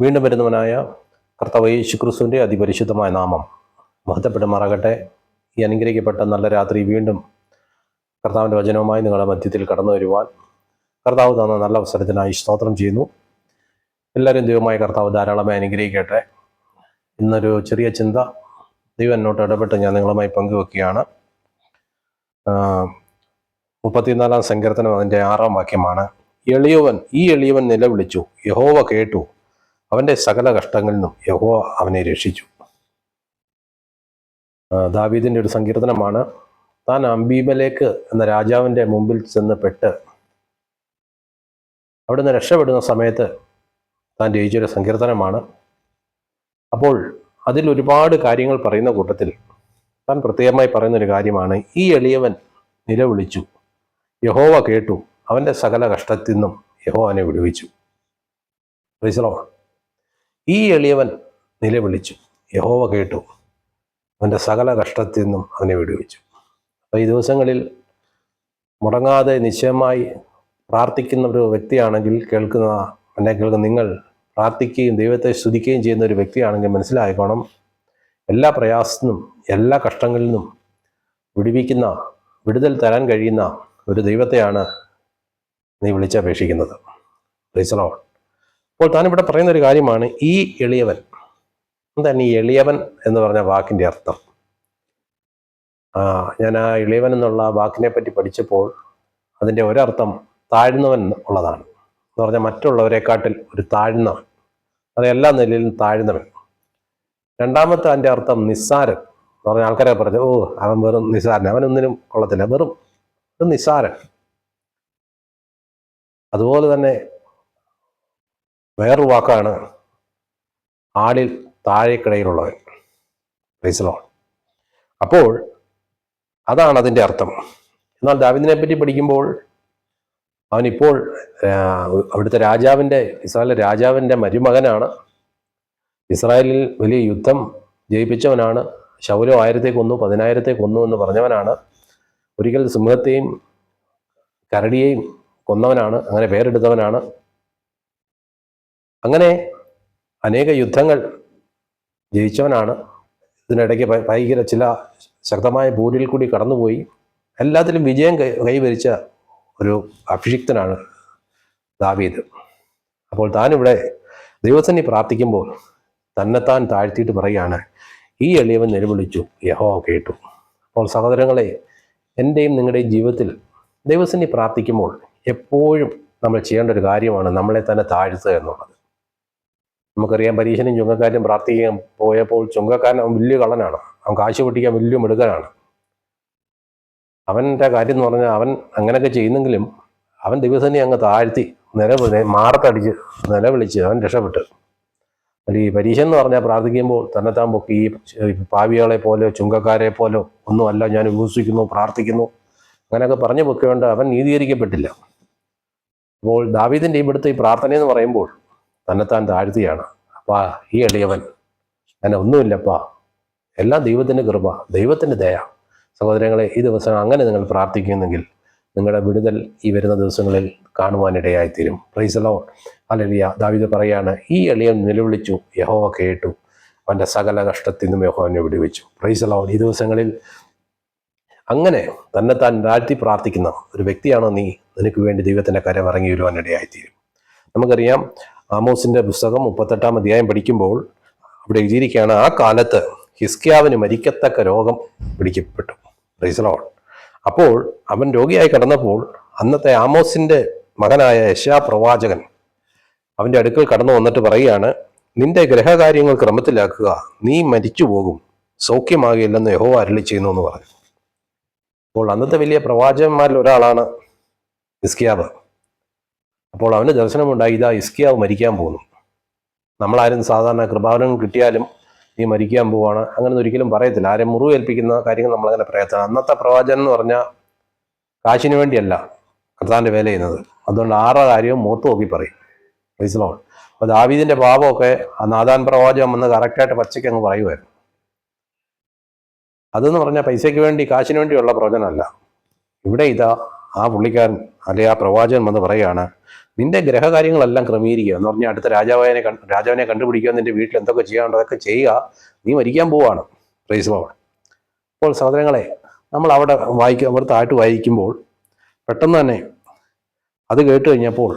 വീണ്ടും വരുന്നവനായ കർത്താവ് യേശു ക്രിസ്തുവിന്റെ അതിപരിശുദ്ധമായ നാമം മഹത്വപ്പെടുമാറാകട്ടെ. ഈ അനുഗ്രഹിക്കപ്പെട്ട നല്ല രാത്രി വീണ്ടും കർത്താവിന്റെ വചനവുമായി നിങ്ങളുടെ മധ്യത്തിൽ കടന്നു വരുവാൻ കർത്താവ് തന്ന നല്ല അവസരത്തിനായി സ്തോത്രം ചെയ്യുന്നു. എല്ലാവരും ദൈവമായ കർത്താവ് ധാരാളമായി അനുഗ്രഹിക്കട്ടെ. ഇന്നൊരു ചെറിയ ചിന്ത. ദൈവം എന്നോട്ട് ഇടപെട്ട് ഞാൻ നിങ്ങളുമായി പങ്കുവെക്കുകയാണ്. മുപ്പത്തിനാലാം സങ്കീർത്തനം അതിന്റെ ആറാം വാക്യമാണ്. എളിയവൻ ഈ എളിയവൻ നിലവിളിച്ചു. യഹോവ കേട്ടു. അവന്റെ സകല കഷ്ടങ്ങളിൽ നിന്നും യഹോ അവനെ രക്ഷിച്ചു. ദാവീദിന്റെ ഒരു സങ്കീർത്തനമാണ്. താൻ അംബീമലേക്ക് എന്ന രാജാവിന്റെ മുമ്പിൽ ചെന്ന് പെട്ട് അവിടുന്ന് രക്ഷപ്പെടുന്ന സമയത്ത് താൻ രചിച്ചൊരു സങ്കീർത്തനമാണ്. അപ്പോൾ അതിൽ ഒരുപാട് കാര്യങ്ങൾ പറയുന്ന കൂട്ടത്തിൽ താൻ പ്രത്യേകമായി പറയുന്നൊരു കാര്യമാണ്. ഈ എളിയവൻ നിലവിളിച്ചു. യഹോവ കേട്ടു. അവന്റെ സകല കഷ്ടത്തിൽ നിന്നും യഹോവനെ വിടുവിച്ചു. Lord. ഈ എളിയവൻ നിലവിളിച്ചു. യഹോവ കേട്ടു. അവന്റെ സകല കഷ്ടത്തിൽ നിന്നും അവനെ വിടുവിച്ചു. അപ്പോൾ ഈ ദിവസങ്ങളിൽ മുടങ്ങാതെ നിശ്ചയമായി പ്രാർത്ഥിക്കുന്ന ഒരു വ്യക്തിയാണെങ്കിൽ കേൾക്കുന്ന എന്നെ കേൾക്കുന്ന നിങ്ങൾ പ്രാർത്ഥിക്കുകയും ദൈവത്തെ സ്തുതിക്കുകയും ചെയ്യുന്ന ഒരു വ്യക്തിയാണെങ്കിൽ മനസ്സിലായിക്കോണം. എല്ലാ പ്രയാസത്തിനും എല്ലാ കഷ്ടങ്ങളിൽ നിന്നും വിടുവിക്കുന്ന വിടുതൽ തരാൻ കഴിയുന്ന ഒരു ദൈവത്തെയാണ് നീ വിളിച്ചപേക്ഷിക്കുന്നത്. പ്രീസലോ അപ്പോൾ ഇവിടെ പറയുന്ന ഒരു കാര്യമാണ് ഈ എളിയവൻ എന്താണ് ഈ എളിയവൻ എന്ന് പറഞ്ഞ വാക്കിന്റെ അർത്ഥം. ആ, ഞാൻ ആ എളിയവൻ എന്നുള്ള വാക്കിനെ പറ്റി പഠിച്ചപ്പോൾ അതിന്റെ ഒരർത്ഥം താഴ്ന്നവൻ ഉള്ളതാണ്. എന്ന് പറഞ്ഞാൽ മറ്റുള്ളവരെക്കാട്ടിൽ ഒരു താഴ്ന്നവൻ അത് എല്ലാ നിലയിലും താഴ്ന്നവൻ. രണ്ടാമത്തെ അതിന്റെ അർത്ഥം നിസ്സാരൻ എന്ന് പറഞ്ഞ ആൾക്കാരെ പറഞ്ഞു ഓ അവൻ വെറും നിസ്സാരൻ അവനൊന്നിനും കൊള്ളത്തില്ല വെറും ഒരു നിസ്സാരൻ. അതുപോലെ തന്നെ വേറൊരു വാക്കാണ് ആളിൽ താഴേക്കിടയിലുള്ളവൻ. റൈസലോൺ അപ്പോൾ അതാണ് അതിന്റെ അർത്ഥം. എന്നാൽ ദാവിദിനെ പറ്റി പഠിക്കുമ്പോൾ അവനിപ്പോൾ അവിടുത്തെ രാജാവിന്റെ ഇസ്രായേലിലെ രാജാവിന്റെ മരുമകനാണ്. ഇസ്രായേലിൽ വലിയ യുദ്ധം ജയിപ്പിച്ചവനാണ്. ശൗലോ ആയിരത്തെ കൊന്നു പതിനായിരത്തെ കൊന്നു എന്ന് പറഞ്ഞവനാണ്. ഒരിക്കൽ സിംഹത്തെയും കരടിയെയും കൊന്നവനാണ്. അങ്ങനെ പേരെടുത്തവനാണ്. അങ്ങനെ അനേക യുദ്ധങ്ങൾ ജയിച്ചവനാണ്. ഇതിനിടയ്ക്ക് ഭയങ്കര ചില ശക്തമായ പൂരിൽ കൂടി കടന്നുപോയി. എല്ലാത്തിലും വിജയം കൈ കൈവരിച്ച ഒരു അഭിഷിക്തനാണ് ദാവീദ്. അപ്പോൾ താനിവിടെ ദൈവസന്നി പ്രാർത്ഥിക്കുമ്പോൾ തന്നെത്താൻ താഴ്ത്തിയിട്ട് പറയുകയാണ് ഈ എളിയവൻ നിലവിളിച്ചു. യഹോ കേട്ടു. അപ്പോൾ സഹോദരങ്ങളെ എന്റെയും നിങ്ങളുടെയും ജീവിതത്തിൽ ദൈവസന്നി പ്രാർത്ഥിക്കുമ്പോൾ എപ്പോഴും നമ്മൾ ചെയ്യേണ്ട ഒരു കാര്യമാണ് നമ്മളെ തന്നെ താഴ്ത്തുക എന്നുള്ളത്. നമുക്കറിയാം പരീക്ഷനും ചുങ്കക്കാരും പ്രാർത്ഥിക്കാൻ പോയപ്പോൾ ചുങ്കക്കാരൻ അവൻ വലിയ കള്ളനാണ്. അവൻ കാശ് പൊട്ടിക്കാൻ വലിയ മിടുക്കനാണ്. അവന്റെ കാര്യം എന്ന് പറഞ്ഞാൽ അവൻ അങ്ങനെയൊക്കെ ചെയ്യുന്നെങ്കിലും അവൻ ദിവസനെ അങ്ങ് താഴ്ത്തി നിലവിളി മാറത്തടിച്ച് നിലവിളിച്ച് അവൻ രക്ഷപ്പെട്ട്. ഈ പരീക്ഷ എന്ന് പറഞ്ഞാൽ പ്രാർത്ഥിക്കുമ്പോൾ തന്നെത്താൻ പൊക്കി ഈ പാവികളെ പോലെ ചുങ്കക്കാരെ പോലോ ഒന്നുമല്ല ഞാൻ ഉപസിക്കുന്നു പ്രാർത്ഥിക്കുന്നു. അങ്ങനെയൊക്കെ പറഞ്ഞു പൊക്കിയോണ്ട് അവൻ നീതീകരിക്കപ്പെട്ടില്ല. അപ്പോൾ ദാവീദിന്റെ ഇവിടുത്തെ ഈ പ്രാർത്ഥന എന്ന് പറയുമ്പോൾ തന്നെത്താൻ താഴ്ത്തിയാണ് അപ്പാ ഈ എളിയവൻ. എന്നെ ഒന്നുമില്ലപ്പാ. എല്ലാം ദൈവത്തിന്റെ കൃപ ദൈവത്തിന്റെ ദയ. സഹോദരങ്ങളെ ഈ ദിവസം അങ്ങനെ നിങ്ങൾ പ്രാർത്ഥിക്കുന്നെങ്കിൽ നിങ്ങളുടെ വിടുതൽ ഈ വരുന്ന ദിവസങ്ങളിൽ കാണുവാനിടയായിത്തീരും. പ്രൈസലോ അലലിയ ദാവിദ് പറയാണ് ഈ എളിയൻ നിലവിളിച്ചു. യഹോവ കേട്ടു. അവന്റെ സകല കഷ്ടത്തിൽ നിന്നും യഹോവനെ വിടുവിച്ചു. പ്രൈസലോ ഈ ദിവസങ്ങളിൽ അങ്ങനെ തന്നെത്താൻ താഴ്ത്തി പ്രാർത്ഥിക്കുന്ന ഒരു വ്യക്തിയാണോ നീ? നിനക്ക് വേണ്ടി ദൈവത്തിന്റെ കരം ഇറങ്ങി വരുവാനിടയായിത്തീരും. നമുക്കറിയാം ആമോസിന്റെ പുസ്തകം മുപ്പത്തെട്ടാം അധ്യായം പഠിക്കുമ്പോൾ അവിടെ എഴുതിയിരിക്കുകയാണ് ആ കാലത്ത് ഹിസ്കിയാവിന് മരിക്കത്തക്ക രോഗം പിടിക്കപ്പെട്ടു. റീസണോൾ അപ്പോൾ അവൻ രോഗിയായി കടന്നപ്പോൾ അന്നത്തെ ആമോസിന്റെ മകനായ യശാ പ്രവാചകൻ അവന്റെ അടുക്കൽ കടന്നു വന്നിട്ട് പറയുകയാണ് നിന്റെ ഗ്രഹകാര്യങ്ങൾ ക്രമത്തിലാക്കുക നീ മരിച്ചു പോകും സൗഖ്യമാകില്ലെന്ന് യഹോ അരളി ചെയ്യുന്നു എന്ന് പറഞ്ഞു. അപ്പോൾ അന്നത്തെ വലിയ പ്രവാചകന്മാരിൽ ഒരാളാണ് ഇസ്കിയാവ് അപ്പോൾ അവന് ദർശനമുണ്ടായി ഇതാ ഇസ്കിയാവ് മരിക്കാൻ പോകുന്നു. നമ്മളാരും സാധാരണ കൃപാവനം കിട്ടിയാലും നീ മരിക്കാൻ പോവാണ്. അങ്ങനെ ഒരിക്കലും പറയത്തില്ല. ആരെ മുറിവേൽപ്പിക്കുന്ന കാര്യങ്ങൾ നമ്മളങ്ങനെ പറയത്തില്ല. അന്നത്തെ പ്രവാചകൻ എന്ന് പറഞ്ഞാൽ കാശിന് വേണ്ടിയല്ല കർത്താന്റെ വേല ചെയ്യുന്നത്. അതുകൊണ്ട് ആറ കാര്യവും മൂത്ത് നോക്കി പറയും. വൈസ്ലോൺ അപ്പോൾ ദാവീദിന്റെ പാപമൊക്കെ ആ നാദാൻ പ്രവാചകം വന്ന് കറക്റ്റായിട്ട് പച്ചയ്ക്ക് അങ്ങ് പറയുമായിരുന്നു. അതെന്ന് പറഞ്ഞാൽ പൈസയ്ക്ക് വേണ്ടി കാശിന് വേണ്ടിയുള്ള പ്രവചനമല്ല. ഇവിടെ ഇതാ ആ പുള്ളിക്കാരൻ അല്ലെ ആ പ്രവാചകൻ വന്ന് പറയുകയാണ് നിന്റെ ഗ്രഹകാര്യങ്ങളെല്ലാം ക്രമീകരിക്കുക. എന്ന് പറഞ്ഞാൽ അടുത്ത രാജാവിനെ രാജാവിനെ കണ്ടുപിടിക്കുക നിന്റെ വീട്ടിൽ എന്തൊക്കെ ചെയ്യാനുണ്ടോ അതൊക്കെ ചെയ്യുക. നീ മരിക്കാൻ പോവാണ് പ്രൈസ് പോവാണ് അപ്പോൾ സഹോദരങ്ങളെ നമ്മൾ അവിടെ വായിക്കുക അവിടെ താഴ്ത്ത് വായിക്കുമ്പോൾ പെട്ടെന്ന് തന്നെ അത് കേട്ട് കഴിഞ്ഞപ്പോൾ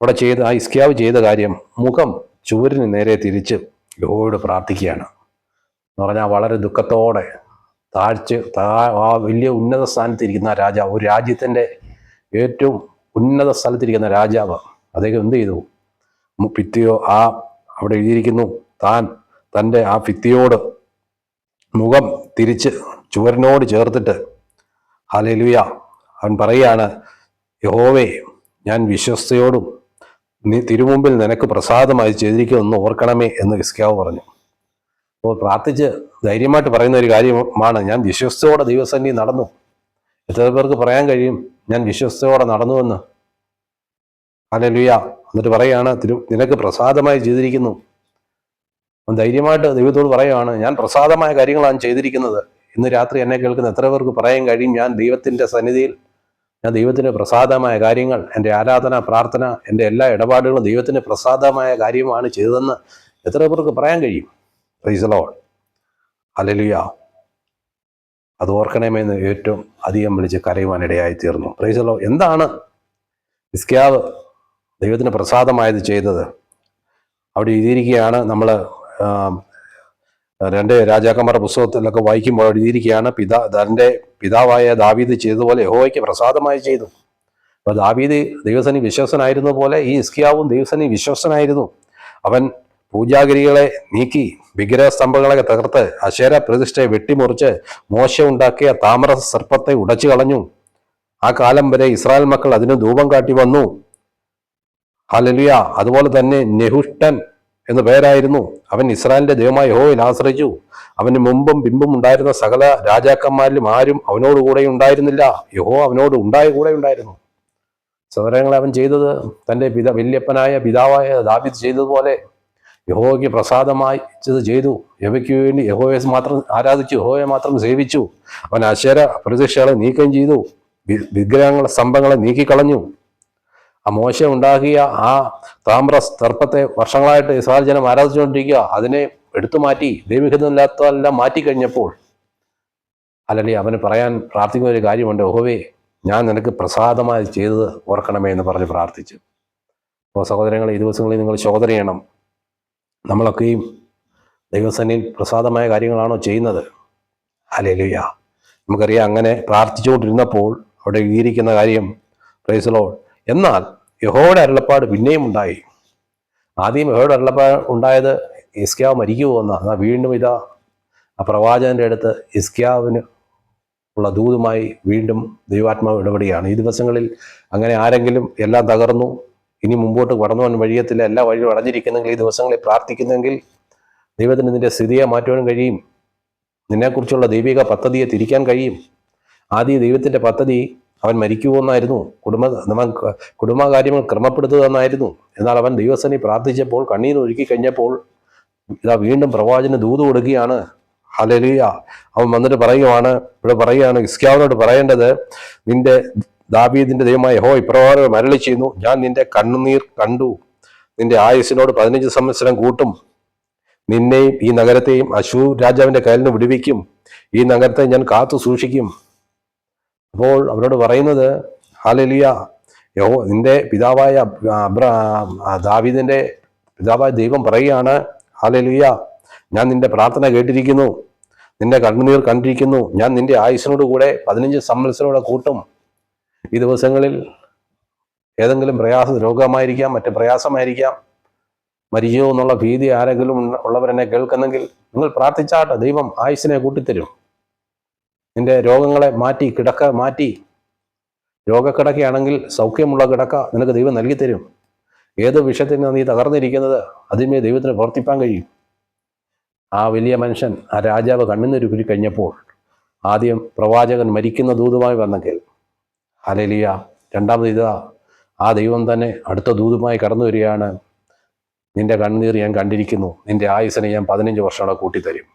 അവിടെ ചെയ്ത ആ ഇസ്ക്യാവ് ചെയ്ത കാര്യം മുഖം ചുവരിന് നേരെ തിരിച്ച് യഹോയോട് പ്രാർത്ഥിക്കുകയാണ്. എന്ന് പറഞ്ഞാൽ വളരെ ദുഃഖത്തോടെ താഴ്ച താ ആ വലിയ ഉന്നത സ്ഥാനത്തിരിക്കുന്ന രാജാവ് ഒരു രാജ്യത്തിന്റെ ഏറ്റവും ഉന്നത സ്ഥലത്തിരിക്കുന്ന രാജാവ് അദ്ദേഹം എന്ത് ചെയ്തു? ഭിത്തിയോ ആ അവിടെ എഴുതിയിരിക്കുന്നു താൻ തന്റെ ആ ഭിത്തിയോട് മുഖം തിരിച്ച് ചുവരിനോട് ചേർത്തിട്ട് ഹലലുയ അവൻ പറയുകയാണ് യഹോവേ ഞാൻ വിശ്വസ്തയോടും നീ തിരുമുമ്പിൽ നിനക്ക് പ്രസാദമായി ചെയ്തിരിക്കുമെന്ന് ഓർക്കണമേ എന്ന് ഇസ്കാവ് പറഞ്ഞു. അപ്പോൾ പ്രാർത്ഥിച്ച് ധൈര്യമായിട്ട് പറയുന്ന ഒരു കാര്യമാണ് ഞാൻ വിശ്വസ്തയോടെ ദൈവസന്നിധി നടന്നു എത്ര പേർക്ക് പറയാൻ കഴിയും? ഞാൻ വിശ്വസ്തയോടെ നടന്നുവെന്ന്. അലലുയ എന്നിട്ട് പറയുകയാണ് തിരു നിനക്ക് പ്രസാദമായി ചെയ്തിരിക്കുന്നു. ധൈര്യമായിട്ട് ദൈവത്തോട് പറയുകയാണ് ഞാൻ പ്രസാദമായ കാര്യങ്ങളാണ് ചെയ്തിരിക്കുന്നത്. ഇന്ന് രാത്രി എന്നെ കേൾക്കുന്ന എത്ര പേർക്ക് പറയാൻ കഴിയും? ഞാൻ ദൈവത്തിന്റെ സന്നിധിയിൽ ഞാൻ ദൈവത്തിന് പ്രസാദമായ കാര്യങ്ങൾ എന്റെ ആരാധന പ്രാർത്ഥന എന്റെ എല്ലാ ഇടപാടുകളും ദൈവത്തിന് പ്രസാദമായ കാര്യമാണ് ചെയ്തതെന്ന് എത്ര പേർക്ക് പറയാൻ കഴിയും? റീസലോൾ അലലുയ അത് ഓർക്കണമെന്ന് ഏറ്റവും അധികം വിളിച്ച് കരയുവാൻ ഇടയായി തീർന്നു പ്രൈസലോ എന്താണ് ഇസ്ക്യാവ് ദൈവത്തിന് പ്രസാദമായത് ചെയ്തത്? അവിടെ എഴുതിയിരിക്കുകയാണ് നമ്മൾ രണ്ട് രാജാക്കന്മാരുടെ പുസ്തകത്തിലൊക്കെ വായിക്കുമ്പോൾ അവിടെ എഴുതിയിരിക്കുകയാണ് പിതാ തന്റെ പിതാവായ ദാവീദ് ചെയ്തതുപോലെ യഹോവയ്ക്ക് പ്രസാദമായി ചെയ്തു. അപ്പോൾ ദാവീദ് ദൈവസനി വിശ്വസനായിരുന്ന പോലെ ഈ ഇസ്കിയാവും ദൈവസനി വിശ്വസനായിരുന്നു അവൻ പൂജാഗിരികളെ നീക്കി വിഗ്രഹസ്തംഭങ്ങളെ തകർത്ത് അശേര പ്രതിഷ്ഠയെ വെട്ടിമുറിച്ച് മോശ ഉണ്ടാക്കിയ താമര സർപ്പത്തെ ഉടച്ചു കളഞ്ഞു. ആ കാലം വരെ ഇസ്രായേൽ മക്കൾ അതിന് ധൂപം കാട്ടി വന്നു. ഹലലിയ അതുപോലെ തന്നെ നെഹുഷ്ടൻ എന്നു പേരായിരുന്നു. അവൻ ഇസ്രായേലിന്റെ ദൈവമായ യഹോയിൽ ആശ്രയിച്ചു. അവന് മുമ്പും പിമ്പും ഉണ്ടായിരുന്ന സകല രാജാക്കന്മാരിലും ആരും അവനോട് കൂടെ ഉണ്ടായിരുന്നില്ല. യഹോ അവനോട് ഉണ്ടായ കൂടെ ഉണ്ടായിരുന്നു. സഹോദരങ്ങളെ അവൻ ചെയ്തത് തന്റെ പിത വല്യപ്പനായ പിതാവായ ദാബിദ് ചെയ്തതുപോലെ യഹോയ്ക്ക് പ്രസാദമായി ഇത് ചെയ്തു. യഹോയ്ക്ക് വേണ്ടി യഹോയെ മാത്രം ആരാധിച്ചു യഹോയെ മാത്രം സേവിച്ചു. അവൻ അശ്വര പ്രതിഷ്ഠകളെ നീക്കം ചെയ്തു. വിഗ്രഹങ്ങളെ സ്തംഭങ്ങളെ നീക്കിക്കളഞ്ഞു. ആ മോശ ഉണ്ടാക്കിയ ആ താമ്ര സർപ്പത്തെ വർഷങ്ങളായിട്ട് ഇസ്രായേൽ ജനം ആരാധിച്ചുകൊണ്ടിരിക്കുക അതിനെ എടുത്തു മാറ്റി ദൈവഹിതമില്ലാത്തതെല്ലാം മാറ്റിക്കഴിഞ്ഞപ്പോൾ അല്ലെങ്കിൽ അവന് പറയാൻ പ്രാർത്ഥിക്കുന്ന ഒരു കാര്യമുണ്ട്. ഓഹോവേ ഞാൻ നിനക്ക് പ്രസാദമായി ചെയ്തത് ഓർക്കണമേ എന്ന് പറഞ്ഞ് പ്രാർത്ഥിച്ചു. അപ്പോൾ സഹോദരങ്ങളെ ഈ ദിവസങ്ങളിൽ നിങ്ങൾ ശോധന ചെയ്യണം. നമ്മളൊക്കെയും ദൈവസന്നിൽ പ്രസാദമായ കാര്യങ്ങളാണോ ചെയ്യുന്നത്? അലേലുയ്യ നമുക്കറിയാം അങ്ങനെ പ്രാർത്ഥിച്ചുകൊണ്ടിരുന്നപ്പോൾ അവിടെ എഴുതിയിരിക്കുന്ന കാര്യം പ്രൈസലോ എന്നാൽ യഹോയുടെ അരുളപ്പാട് പിന്നെയും ഉണ്ടായി. ആദ്യം യഹോയുടെ അരുളപ്പാട് ഉണ്ടായത് ഇസ്ക്യാവ് മരിക്കുമോ എന്നാണ് വീണ്ടും ഇതാ ആ പ്രവാചകന്റെ അടുത്ത് ഇസ്ക്യാവിന് ഉള്ള ദൂതുമായി വീണ്ടും ദൈവാത്മാവ് ഇടപെടുകയാണ്. ഈ ദിവസങ്ങളിൽ അങ്ങനെ ആരെങ്കിലും എല്ലാം തകർന്നു ഇനി മുമ്പോട്ട് കടന്നു പോകാൻ വഴിയത്തില്ല. എല്ലാ വഴിയും അടഞ്ഞിരിക്കുന്നെങ്കിൽ ഈ ദിവസങ്ങളിൽ പ്രാർത്ഥിക്കുന്നെങ്കിൽ ദൈവത്തിന് നിന്റെ സ്ഥിതിയെ മാറ്റുവാനും കഴിയും. നിന്നെക്കുറിച്ചുള്ള ദൈവിക പദ്ധതിയെ തിരിക്കാൻ കഴിയും. ആദ്യം ദൈവത്തിന്റെ പദ്ധതി അവൻ മരിക്കുമെന്നായിരുന്നു കുടുംബ കുടുംബകാര്യങ്ങൾ ക്രമപ്പെടുത്തുക എന്നായിരുന്നു എന്നാൽ അവൻ ദൈവസനി പ്രാർത്ഥിച്ചപ്പോൾ കണ്ണീർ ഒഴുക്കി കഴിഞ്ഞപ്പോൾ ഇതാ വീണ്ടും പ്രവാചന ദൂത് കൊടുക്കുകയാണ്. ഹലലിയ അവൻ വന്നിട്ട് പറയുവാണ് ഇവിടെ പറയുകയാണ് ഇസ്ക്യാവിനോട് പറയേണ്ടത് നിന്റെ ദാബീദിന്റെ ദൈവമായ ഹോ ഇപ്രകാരം മരളി ചെയ്യുന്നു ഞാൻ നിന്റെ കണ്ണുനീർ കണ്ടു. നിന്റെ ആയുസിനോട് പതിനഞ്ച് സംവത്സരം കൂട്ടും. നിന്നെയും ഈ നഗരത്തെയും അശൂർ രാജാവിന്റെ കയ്യിൽ നിന്ന് വിടുവിക്കും. ഈ നഗരത്തെ ഞാൻ കാത്തു സൂക്ഷിക്കും. അപ്പോൾ അവരോട് പറയുന്നത് ഹാലലിയ യഹോ നിന്റെ പിതാവായ അബ്- അബ്ര ദാവീദിന്റെ പിതാവായ ദൈവം പറയുകയാണ് ഹാലലിയ ഞാൻ നിന്റെ പ്രാർത്ഥന കേട്ടിരിക്കുന്നു. നിന്റെ കണ്ണുനീർ കണ്ടിരിക്കുന്നു. ഞാൻ നിന്റെ ആയുസിനോട് കൂടെ പതിനഞ്ച് സംവത്സരോടെ കൂട്ടും. ഈ ദിവസങ്ങളിൽ ഏതെങ്കിലും പ്രയാസ രോഗമായിരിക്കാം മറ്റ് പ്രയാസമായിരിക്കാം മരിച്ചോ എന്നുള്ള ഭീതി ആരെങ്കിലും ഉള്ളവരെന്നെ കേൾക്കുന്നെങ്കിൽ നിങ്ങൾ പ്രാർത്ഥിച്ചാട്ടെ ദൈവം ആയുസിനെ കൂട്ടിത്തരും. നിന്റെ രോഗങ്ങളെ മാറ്റി കിടക്ക മാറ്റി. രോഗക്കിടക്കയാണെങ്കിൽ സൗഖ്യമുള്ള കിടക്ക നിനക്ക് ദൈവം നൽകിത്തരും. തരും ഏത് വിഷയത്തിന് നീ തകർന്നിരിക്കുന്നത്? അതിമേ ദൈവത്തിന് പ്രവർത്തിപ്പാൻ കഴിയും. ആ വലിയ മനുഷ്യൻ ആ രാജാവ് കണ്ണുനീരുരുക്കി കഴിഞ്ഞപ്പോൾ ആദ്യം പ്രവാചകൻ മരിക്കുന്ന ദൂതുമായി വന്നെങ്കിൽ ഹലലിയ രണ്ടാമത് ഇതാ ആ ദൈവം തന്നെ അടുത്ത ദൂതുമായി കടന്നു വരികയാണ്. നിന്റെ കണ്ണുനീർ ഞാൻ കണ്ടിരിക്കുന്നു. നിന്റെ ആയുസിനെ ഞാൻ പതിനഞ്ച് വർഷങ്ങളെ കൂട്ടിത്തരും.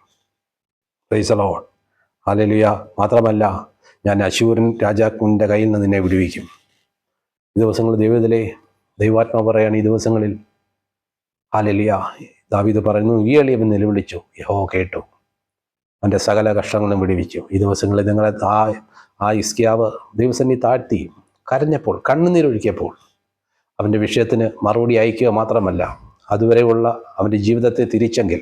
റൈസലോൺ ഹലലിയ മാത്രമല്ല ഞാൻ അശൂരൻ രാജാക്കുവിന്റെ കയ്യിൽ നിന്ന് നിന്നെ വിടുവിക്കും. ഈ ദിവസങ്ങൾ ദൈവത്തിലെ ദൈവാത്മാ പറയാണ് ഈ ദിവസങ്ങളിൽ. ഹലലിയ ദാവീദ് പറയുന്നു ഈ എളിയവൻ നിലവിളിച്ചു. യഹോ കേട്ടു. അവന്റെ സകല കഷ്ടങ്ങളും വിടിവിച്ചു. ഈ ദിവസങ്ങളിൽ നിങ്ങളെ ആ ആ ഇസ്കിയാവ് ദൈവസന്നി താഴ്ത്തി. കരഞ്ഞപ്പോൾ കണ്ണുനീരൊഴുക്കിയപ്പോൾ അവന്റെ വിഷയത്തിന് മറുപടി അയക്കുക മാത്രമല്ല അതുവരെയുള്ള അവന്റെ ജീവിതത്തെ തിരിച്ചെങ്കിൽ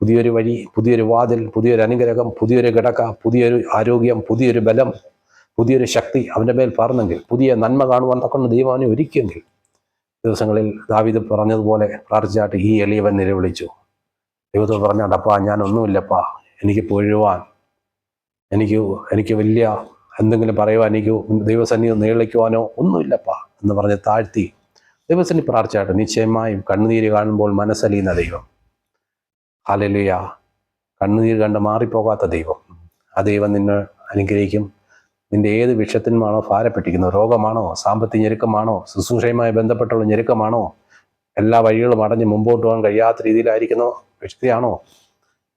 പുതിയൊരു വഴി പുതിയൊരു വാതിൽ പുതിയൊരു അനുഗ്രഹം പുതിയൊരു കിടക്ക പുതിയൊരു ആരോഗ്യം പുതിയൊരു ബലം പുതിയൊരു ശക്തി അവന്റെ മേൽ പറഞ്ഞെങ്കിൽ പുതിയ നന്മ കാണുവാൻ തക്കൊണ്ട് ദൈവാനെ ഒരുക്കിയെങ്കിൽ ദിവസങ്ങളിൽ ദാവിദ് പറഞ്ഞതുപോലെ പ്രാർത്ഥിച്ചാട്ട് ഈ എളിയവൻ നിലവിളിച്ചു. ദൈവത്തോട് പറഞ്ഞാട്ടപ്പാ ഞാൻ ഒന്നുമില്ലപ്പാ. എനിക്ക് പൊഴുവാൻ എനിക്ക് എനിക്ക് വലിയ എന്തെങ്കിലും പറയുവാൻ എനിക്ക് ദൈവസന്നിധി നീളിക്കുവാനോ ഒന്നുമില്ലപ്പാ എന്ന് പറഞ്ഞ് താഴ്ത്തി ദൈവസന്നി പ്രാർത്ഥിച്ചായിട്ട് നിശ്ചയമായും കണ്ണുനീര് കാണുമ്പോൾ മനസ്സലിയുന്ന ദൈവം. അലലിയ കണ്ണുനീര് കണ്ട് മാറിപ്പോകാത്ത ദൈവം. ആ ദൈവം നിന്നെ അനുഗ്രഹിക്കും. നിന്റെ ഏത് വിഷത്തിനുമാണോ ഭാരപ്പെട്ടിരിക്കുന്നത് രോഗമാണോ സാമ്പത്തിക ഞെരുക്കമാണോ ശുശ്രൂഷയുമായി ബന്ധപ്പെട്ടുള്ള ഞെരുക്കമാണോ എല്ലാ വഴികളും അടഞ്ഞ് മുമ്പോട്ട് പോകാൻ കഴിയാത്ത രീതിയിലായിരിക്കുന്നോ. വ്യക്തിയാണോ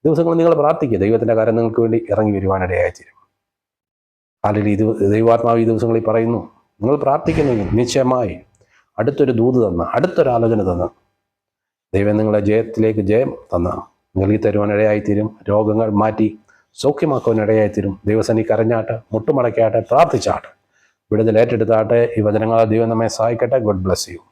ദിവസങ്ങൾ നിങ്ങൾ പ്രാർത്ഥിക്കുക. ദൈവത്തിന്റെ കാര്യം നിങ്ങൾക്ക് വേണ്ടി ഇറങ്ങി വരുവാനിടയായി തീരും അല്ലെങ്കിൽ ഇത് ദൈവാത്മാവ് ഈ ദിവസങ്ങളിൽ പറയുന്നു. നിങ്ങൾ പ്രാർത്ഥിക്കുന്നെങ്കിൽ നിശ്ചയമായി അടുത്തൊരു ദൂത് തന്ന അടുത്തൊരു ആലോചന തന്ന. ദൈവം നിങ്ങളെ ജയത്തിലേക്ക് ജയം തന്ന നൽകി തരുവാനിടയായിത്തീരും രോഗങ്ങൾ മാറ്റി സൗഖ്യമാക്കുവാനിടയായിത്തീരും. ദൈവസനി കരഞ്ഞാട്ട് മുട്ടുമടക്കാട്ടെ പ്രാർത്ഥിച്ചാട്ടെ വിടുതൽ ഏറ്റെടുത്താട്ടെ ഈ വചനങ്ങളെ ദൈവം നമ്മെ സഹായിക്കട്ടെ. God bless you.